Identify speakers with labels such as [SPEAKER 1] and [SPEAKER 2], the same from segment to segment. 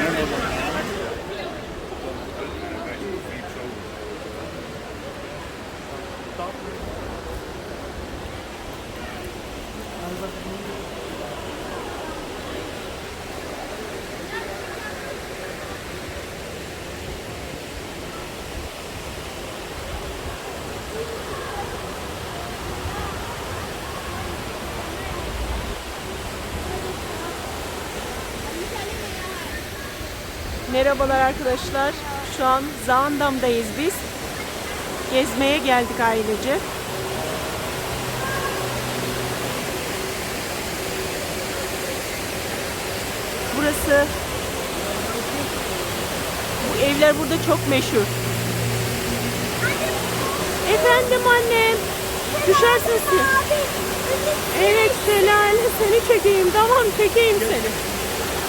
[SPEAKER 1] Yeah. Merhabalar arkadaşlar. Şu an Zaandam'dayız biz. Gezmeye geldik ailece. Burası bu evler burada çok meşhur. Efendim annem. Düşersin sen. Evet Selal seni çekeyim. Tamam çekeyim seni.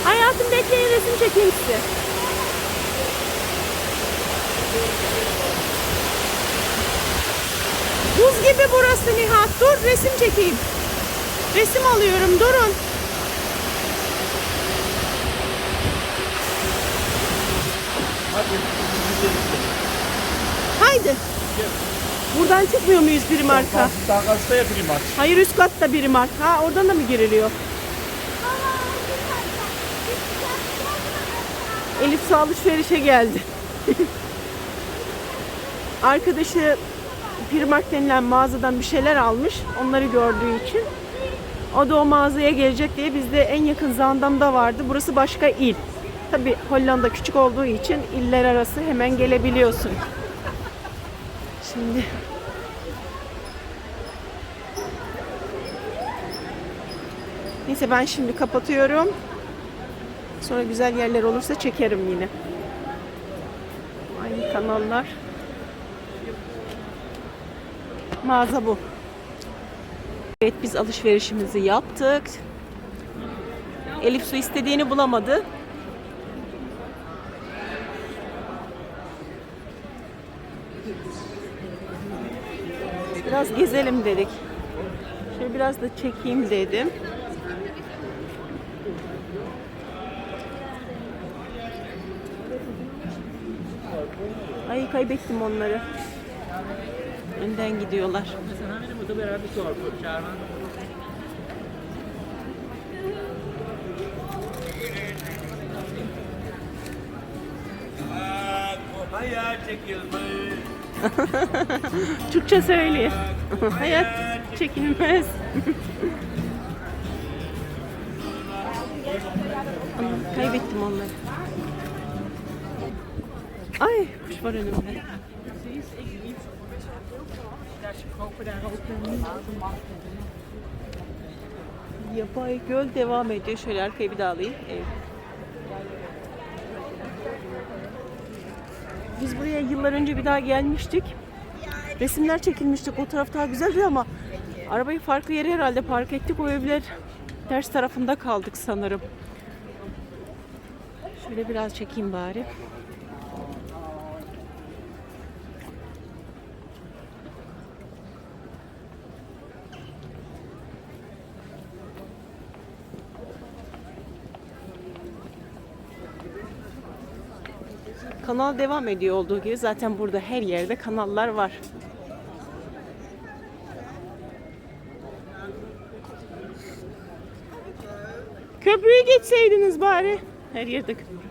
[SPEAKER 1] Hayatım bekleyin resim çekeyim size. Buz gibi burası Nihat. Dur resim çekeyim. Resim alıyorum durun. Haydi. Buradan çıkmıyor muyuz bir marka?
[SPEAKER 2] Daha kaçta yapayım aç?
[SPEAKER 1] Hayır üst katta bir marka. Ha, oradan da mı giriliyor? Elif su alışverişe geldi. Arkadaşı Primark denilen mağazadan bir şeyler almış. Onları gördüğü için. O da o mağazaya gelecek diye bizde en yakın Zandam'da vardı. Burası başka il. Tabi Hollanda küçük olduğu için iller arası hemen gelebiliyorsun. Şimdi Neyse ben şimdi kapatıyorum. Sonra güzel yerler olursa çekerim yine. Aynı kanallar. Mağaza bu. Evet biz alışverişimizi yaptık. Elif su istediğini bulamadı. Biraz gezelim dedik. Şöyle biraz da çekeyim dedim. Ay kaybettim onları. Önden gidiyorlar.
[SPEAKER 2] Hayal çekilmiş.
[SPEAKER 1] Türkçe söylüyor. Hayat çekilmez. Kaybettim onları. Ay kuş var önümde. Yapay göl devam ediyor. Şöyle arkayı bir daha alayım. Evet. Biz buraya yıllar önce bir daha gelmiştik. Resimler çekilmiştik. O taraf daha güzeldi ama arabayı farklı yere herhalde park ettik. O evler ters tarafında kaldık sanırım. Şöyle biraz çekeyim bari. Kanal devam ediyor olduğu gibi zaten burada her yerde kanallar var. Köprüyü geçseydiniz bari. Her yerde köprü.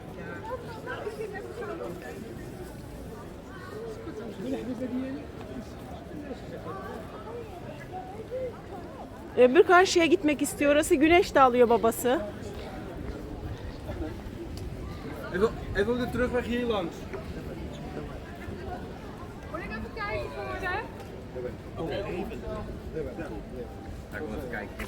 [SPEAKER 1] Öbür karşıya gitmek istiyor. Orası güneş de alıyor babası.
[SPEAKER 2] Hij wil, hij wil de terugweg hier langs.
[SPEAKER 3] Moet ik even kijken voor de?
[SPEAKER 2] Ik wil even kijken.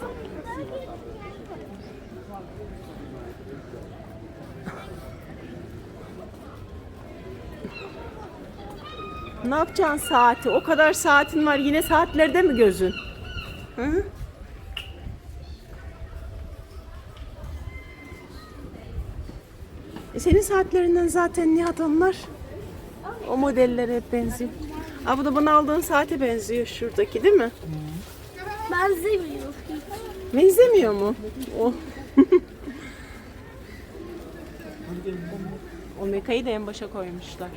[SPEAKER 1] Ne yapacaksın saati? O kadar saatin var. Yine saatlerde mi gözün? Hı? E senin saatlerinden zaten Nihat onlar. O modellere hep benziyor. Aa, bu da bana aldığın saate benziyor şuradaki değil mi?
[SPEAKER 3] Benzemiyor.
[SPEAKER 1] Benzemiyor mu? O. Omeka'yı da en başa koymuşlar.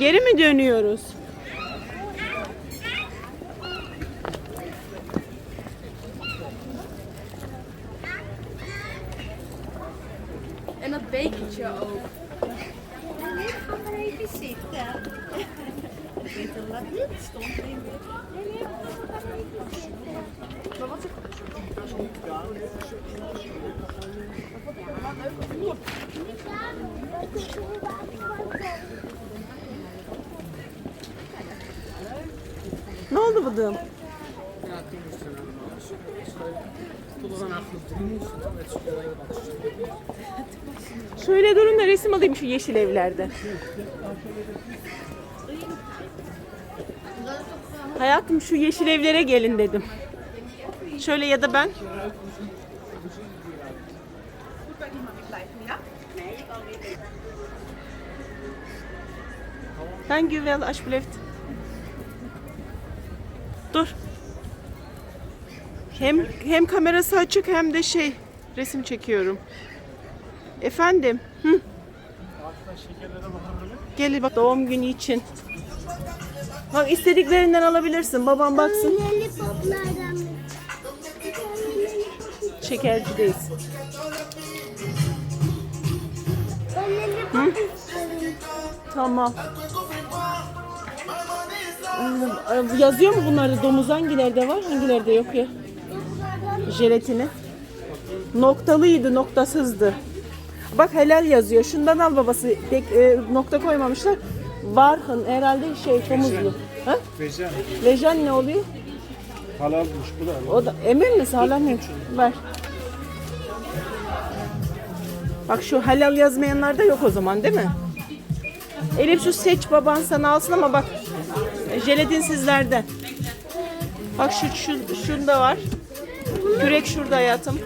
[SPEAKER 1] Geri mi dönüyoruz?
[SPEAKER 3] En dat bekertje ook.
[SPEAKER 4] Even zitten. Dit stond in
[SPEAKER 1] Ne oldu bıdığım? Şöyle durun da resim alayım şu yeşil evlerde. Hayatım şu yeşil evlere gelin dedim. Şöyle ya da ben. Thank you well, alsjeblieft. Dur. Hem hem kamerası açık hem de şey resim çekiyorum. Efendim. Hı. Gel bak doğum günü için. Bak istediklerinden alabilirsin. Babam baksın. Şekercideyiz.
[SPEAKER 4] İsterim.
[SPEAKER 1] Tamam. Ee, Yazıyor mu bunlarda? Domuz hangilerde var? Hangilerde yok ya? Jelatini. Noktalıydı, noktasızdı. Bak helal yazıyor. Şundan al babası. Tek, e, nokta koymamışlar. Varhın herhalde şey domuzlu. Ha?
[SPEAKER 2] Vejen.
[SPEAKER 1] Vejan ne oluyor?
[SPEAKER 2] Halalmış bu da.
[SPEAKER 1] O da emin misin? Hala mı? Ver. Bak şu helal yazmayanlar da yok o zaman değil mi? Elif şu seç baban sana alsın ama bak jelatinsizlerde. Bak şu, şu şunda var. Kürek şurada hayatım.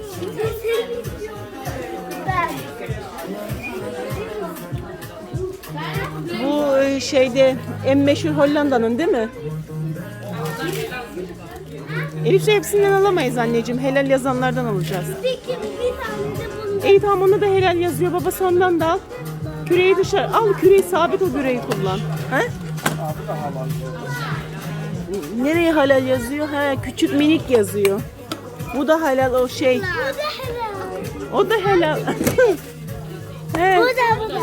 [SPEAKER 1] Bu e, şeyde en meşhur Hollanda'nın değil mi? Elif şu hepsinden alamayız anneciğim. Helal yazanlardan alacağız. İyi tamam onda da helal yazıyor. Babası ondan da al. Küreği dışarı al. Küreği sabit o küreği kullan. He? Nereye halal yazıyor? Ha küçük minik yazıyor. Bu da halal o şey. O da helal. He.
[SPEAKER 4] Bu da bu da.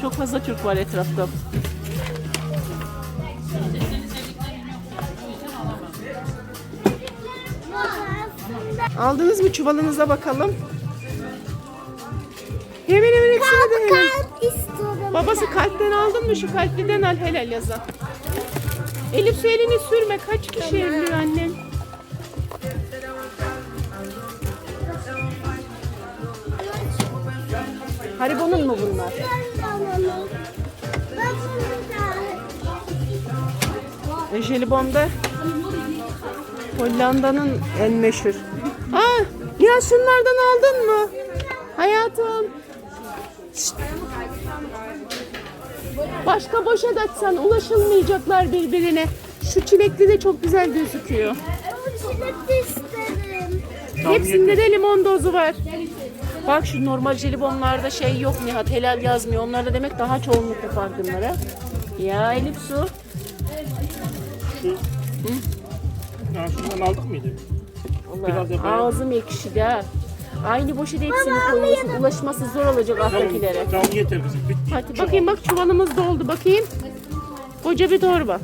[SPEAKER 1] Çok fazla Türk var etrafta. Aldınız mı çuvalınıza bakalım. Hemen hemen hepsini de hemen.
[SPEAKER 4] Kalp istiyorum.
[SPEAKER 1] Babası kalpten aldın mı şu kalpliden al helal yazan. Elif su elini sürme. Kaç kişi evliyor annen? Haribo'nun mu bunlar? E, Jelibon'da Hollanda'nın en meşhur. Aa, ya şunlardan aldın mı? Hayatım. Başka boşa da açsan ulaşılmayacaklar birbirine. Şu çilekli de çok güzel gözüküyor.
[SPEAKER 4] Bu çilek isterim.
[SPEAKER 1] Hepsinde de limon dozu var. Bak şu normal jelibonlarda şey yok Nihat helal yazmıyor. Onlarda demek daha çoğunlukla var bunlara. Ya Elif su.
[SPEAKER 2] Ya şundan aldık mıydı? Biraz
[SPEAKER 1] Allah, ağzım ekşidi ha. Aynı boşete hepsini koyuyorsun. Ulaşması zor olacak alttakilere.
[SPEAKER 2] Tamam yeter kızım bitti.
[SPEAKER 1] Hadi bakayım bak çuvalımız doldu bakayım. Koca bir torba.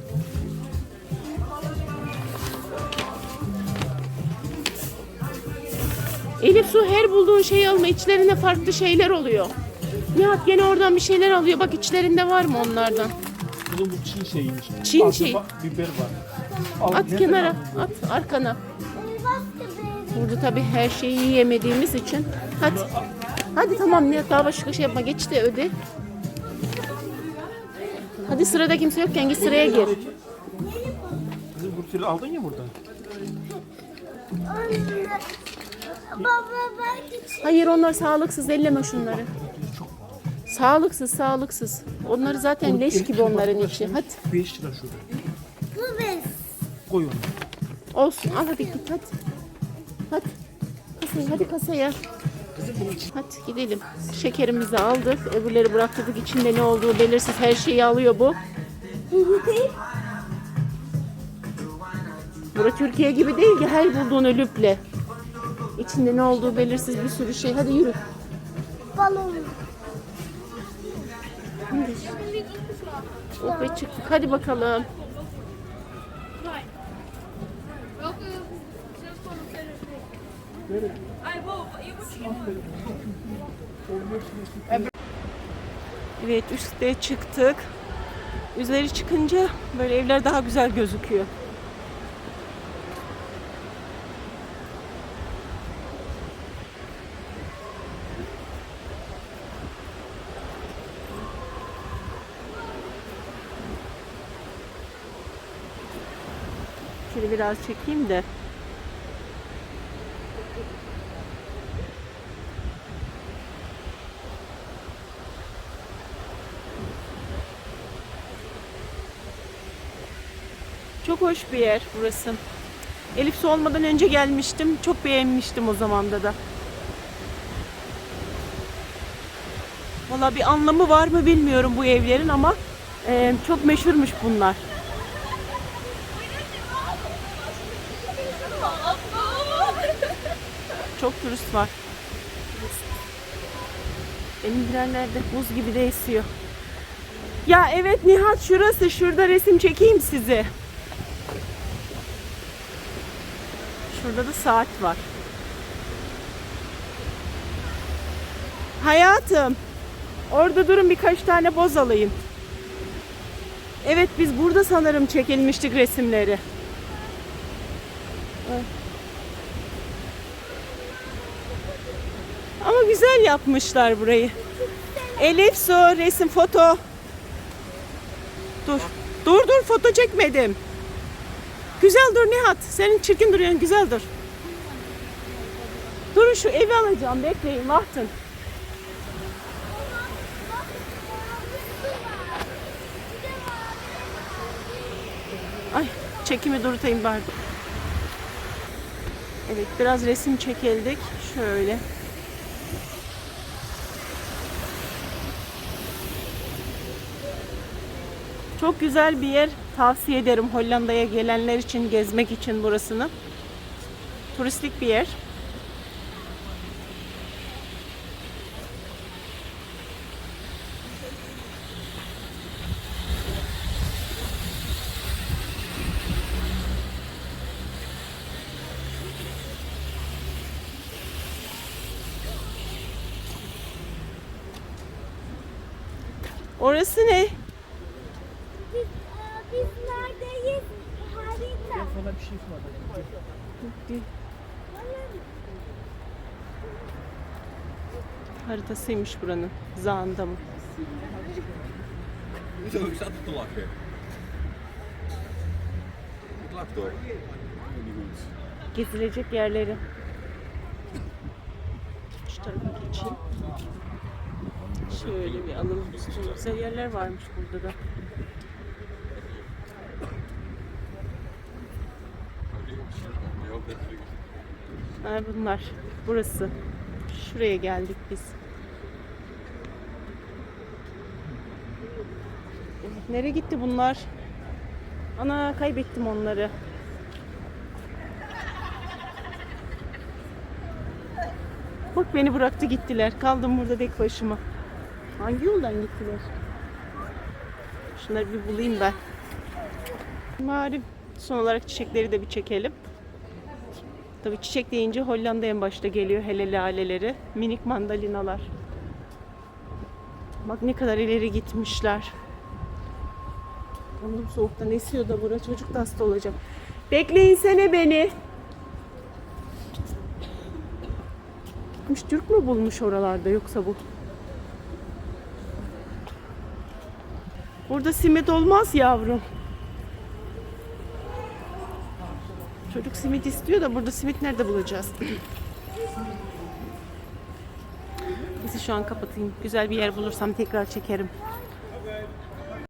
[SPEAKER 1] Elif su her bulduğun şeyi alma. İçlerinde farklı şeyler oluyor. Nihat gene oradan bir şeyler alıyor. Bak içlerinde var mı onlardan?
[SPEAKER 2] Bunun bu Çin şeyiymiş.
[SPEAKER 1] Çin
[SPEAKER 2] Acı
[SPEAKER 1] şey.
[SPEAKER 2] ba- Biber var. Al,
[SPEAKER 1] At
[SPEAKER 2] nereden
[SPEAKER 1] kenara,
[SPEAKER 2] aldın?
[SPEAKER 1] at arkana. Burada tabii her şeyi yiyemediğimiz için. Hadi. Hadi tamam Nihat daha başka şey yapma. Geç de öde. Hadi sırada kimse yokken git sıraya gir.
[SPEAKER 2] bir sürü aldın ya burada.
[SPEAKER 4] Anne. Baba ben küçük.
[SPEAKER 1] Hayır onlar sağlıksız elleme şunları. Sağlıksız sağlıksız. Onları zaten leş gibi onların içi. Hadi
[SPEAKER 2] 5 lira şurada.
[SPEAKER 4] Bu bez.
[SPEAKER 2] Koy onu.
[SPEAKER 1] olsun al hadi git hadi. Hadi. Kasaya hadi kasaya. Hadi gidelim. Şekerimizi aldık. Öbürleri bıraktırdık. İçinde ne olduğu belirsiz her şeyi alıyor bu. Burası Türkiye gibi değil ki her bulduğunu lüple. İçinde ne olduğu belirsiz bir sürü şey. Hadi yürü.
[SPEAKER 4] Balon.
[SPEAKER 1] Oh be çıktık. Hadi bakalım. Evet üstte çıktık. Üzeri çıkınca böyle evler daha güzel gözüküyor. Şöyle biraz çekeyim de. Çok hoş bir yer burası. Elif su olmadan önce gelmiştim. Çok beğenmiştim o zamanda da. Valla bir anlamı var mı bilmiyorum bu evlerin ama e, çok meşhurmuş bunlar. Çok turist var. Benim nerede? Buz gibi de esiyor. Ya evet Nihat şurası. Şurada resim çekeyim sizi. Şurada da saat var. Hayatım. Orada durun birkaç tane boz alayım. Evet biz burada sanırım çekilmiştik resimleri. Ama güzel yapmışlar burayı. Elif su resim foto. Dur. Dur dur foto çekmedim. Güzel dur Nihat. Senin çirkin duruyorsun güzel dur. Durun şu evi alacağım bekleyin vahtın. Ay çekimi durutayım bari. Evet biraz resim çekildik. Şöyle. Çok güzel bir yer. Tavsiye ederim Hollanda'ya gelenler için gezmek için burasını. Turistik bir yer. Orası ne?
[SPEAKER 4] Biz, e, biz neredeyiz? Harita.
[SPEAKER 2] Sana bir şey ısmarladım.
[SPEAKER 1] Haritasıymış buranın. Zağında mı?
[SPEAKER 5] Hoezo ik zat te lachen? Ik lach toch? Niet goed.
[SPEAKER 1] Gezilecek yerleri. Şu tarafa geçeyim. Şöyle bir alalım. Güzel yerler varmış burada da.
[SPEAKER 5] Ik hoop dat je
[SPEAKER 1] Ha, bunlar. Burası. Şuraya geldik biz. Nereye gitti bunlar? Ana kaybettim onları. Bak beni bıraktı gittiler. Kaldım burada tek başıma. Hangi yoldan gittiler? Şunları bir bulayım ben. Bari son olarak çiçekleri de bir çekelim. Tabii çiçek deyince Hollanda en başta geliyor hele laleleri. Minik mandalinalar. Bak ne kadar ileri gitmişler. Oğlum soğuktan esiyor da bura çocuk da hasta olacak. Bekleyin sene beni. Gitmiş Türk mü bulmuş oralarda yoksa bu? Burada simit olmaz yavrum. Çocuk simit istiyor da burada simit nerede bulacağız? Neyse şu an kapatayım. Güzel bir yer bulursam tekrar çekerim.